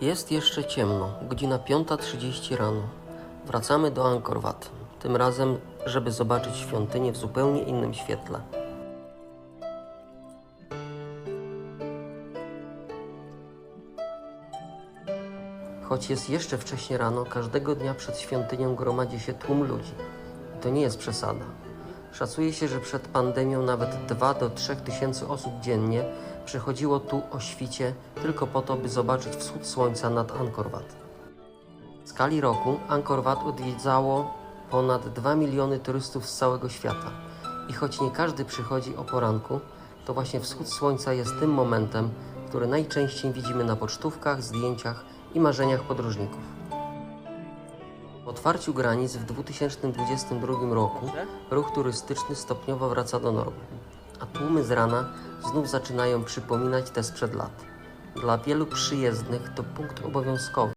Jest jeszcze ciemno, godzina 5.30 rano. Wracamy do Angkor Wat. Tym razem, żeby zobaczyć świątynię w zupełnie innym świetle. Choć jest jeszcze wcześnie rano, każdego dnia przed świątynią gromadzi się tłum ludzi. To nie jest przesada. Szacuje się, że przed pandemią nawet 2 do 3 tysięcy osób dziennie przychodziło tu o świcie tylko po to, by zobaczyć wschód słońca nad Angkor. W skali roku Angkor odwiedzało ponad 2 miliony turystów z całego świata. I choć nie każdy przychodzi o poranku, to właśnie wschód słońca jest tym momentem, który najczęściej widzimy na pocztówkach, zdjęciach i marzeniach podróżników. Po otwarciu granic w 2022 roku ruch turystyczny stopniowo wraca do normy, a tłumy z rana znów zaczynają przypominać te sprzed lat. Dla wielu przyjezdnych to punkt obowiązkowy,